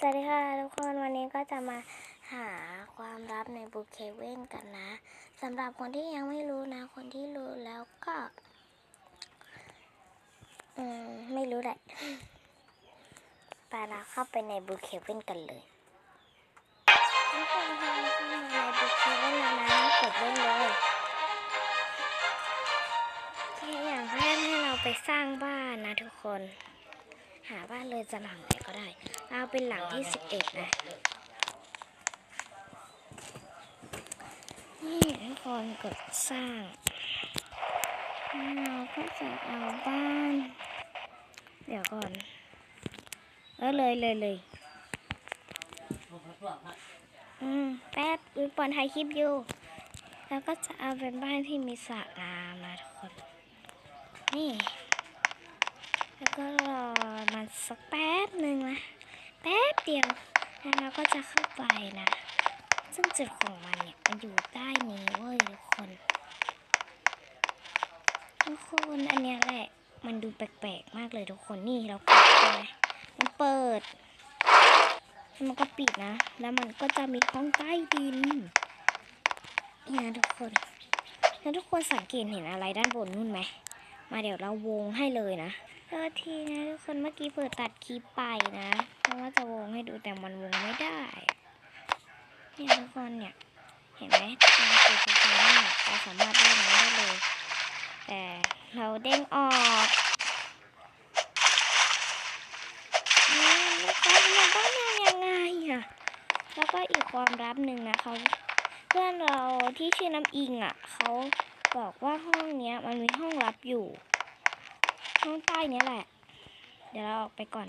สวัสดีค่ะทุกคนวันนี้ก็จะมาหาความลับในบุคเคเว่นกันนะสำหรับคนที่ยังไม่รู้นะ คนที่รู้แล้วก็อืมไม่รู้แหละไปเราเข้าไปในบุคเคเว่นกันเลยทุกคนพอเราเข้ามาในบุคเคเว่นแล้วนะกดเล่นเลยแค่อย่างแรกให้เราไปสร้างบ้านนะทุกคน หาบ้านเลยจะหลังไหนก็ได้ เอาเป็นหลังที่สิบเอ็ดนะ นี่ทุกคนกดสร้างเราก็จะเอาบ้าน เดี๋ยวก่อนเออเลยเลยเลยอืมแป๊บอุยปอนถ่ายคลิปอยู่ แล้วก็จะเอาเป็นบ้านที่มีสระน้ำนะทุกคน นี่ แล้วก็รอมันสักแป๊บหนึ่งนะ แป๊บเดียว แล้วเราก็จะเข้าไปนะ ซึ่งจุดของมันเนี่ยมันอยู่ใต้นี้เว้ยทุกคน ทุกคนอันเนี้ยแหละ มันดูแปลกๆมากเลยทุกคนนี่เรากดไหมมันเปิดแล้วมันก็ปิดนะ แล้วมันก็จะมีห้องใต้ดินเนี่ยทุกคน แล้วทุกคนสังเกตเห็นอะไรด้านบนนู่นไหม มาเดี๋ยวเราวงให้เลยนะโทษทีนะทุกคนเมื่อกี้เปิดตัดคลิปไปนะเพราะว่าจะวงให้ดูแต่มันวงไม่ได้เนี่ยทุกคนเนี่ยเห็นไหมตรงตัวไฟเนี่ยเราสามารถเล่นน้ำได้เลย แต่เราเด้งออกนี่แล้วก็มันต้องทำยังไงอะแล้วก็อีกความลับหนึ่งนะเขาเพื่อนเราที่ชื่อน้ำอิงอะเขา บอกว่าห้องเนี้ย มันมีห้องลับอยู่ ห้องใต้เนี้ยแหละ เดี๋ยวเราออกไปก่อน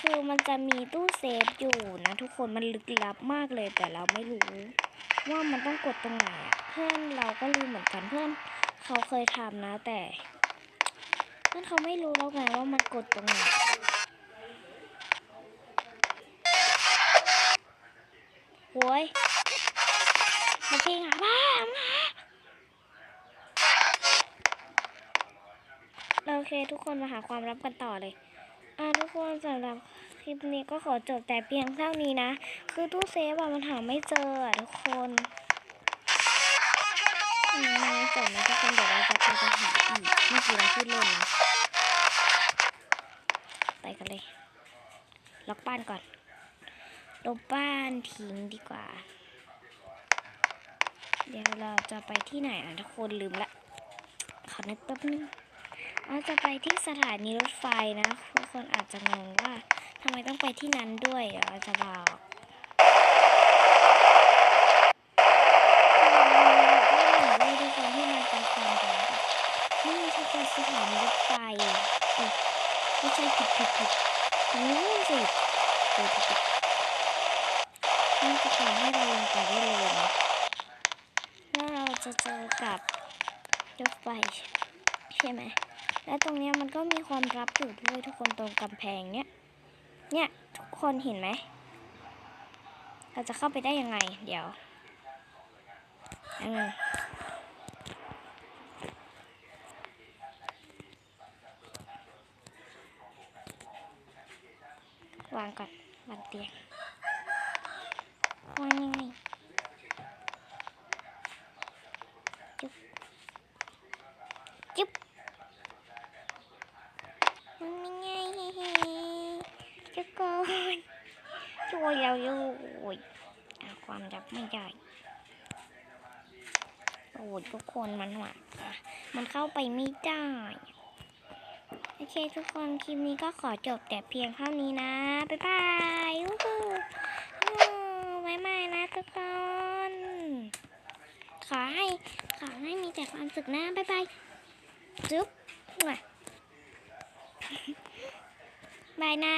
คือมันจะมีตู้เซฟอยู่นะทุกคนมันลึกลับมากเลยแต่เราไม่รู้ ว่ามันต้องกดตรงไหนเพื่อนเราก็ลืมเหมือนกันเพื่อนเขาเคยทำนะแต่ เพื่อนเขาไม่รู้แล้วไงว่ามันกดตรงไหน เคทุกคนมาหาความลับกันต่อเลยอ่าทุกคนสำหรับคลิปนี้ก็ขอจบแต่เพียงเท่านี้นะ คือตู้เซฟอะมันหาไม่เจออะทุกคนอืมมาจบนะทุกคนเดี๋ยวเราจะไปไปหาอีกเมื่อกี้เราพูดเล่นนะไปกันเลยล็อกบ้านก่อนลบบ้านทิ้งดีกว่า เดี๋ยวเราจะไปที่ไหนอะทุกคนลืมละขอนึกแป๊บนึง เราจะไปที่สถานีรถไฟนะทุกคนอาจจะงงว่าทำไมต้องไปที่นั้นด้วยเดี๋ยวเราจะบอกนี่ทุกคนที่มันเป็นความรักอะนี่ทุกคนสถานีรถไฟอ้ยไม่ใช่ผิดผิดผิดนู่นสิเออผิดผิดนี่จะทำให้เราลงไปได้เลยนะแล้วเราจะเจอกับรถไฟใช่ไหม และตรงเนี้ยมันก็มีความลับอยู่ด้วยทุกคนตรงกำแพงเนี้ย เนี่ยทุกคนเห็นไหม เราจะเข้าไปได้ยังไง เดี๋ยวอันนึงวางก่อนวางเตียังไงจุ๊บจุ๊บ มันไม่ง่ายทุกคนช่ว ยเราอยู่โอ้ยหาความรับไม่ได้โอ้ยทุกคนมันหวามันเข้าไปไม่ได้ โอเคทุกคนคลิปนี้ก็ขอจบแต่เพียงเท่านี้นะ บ๊ายบายวู้ฮู้ฮู้บ๊ายบายนะทุกคน ขอให้ ขอให้มีแต่ความสุขนะ บ๊ายบาย จุ๊บมาบายนะ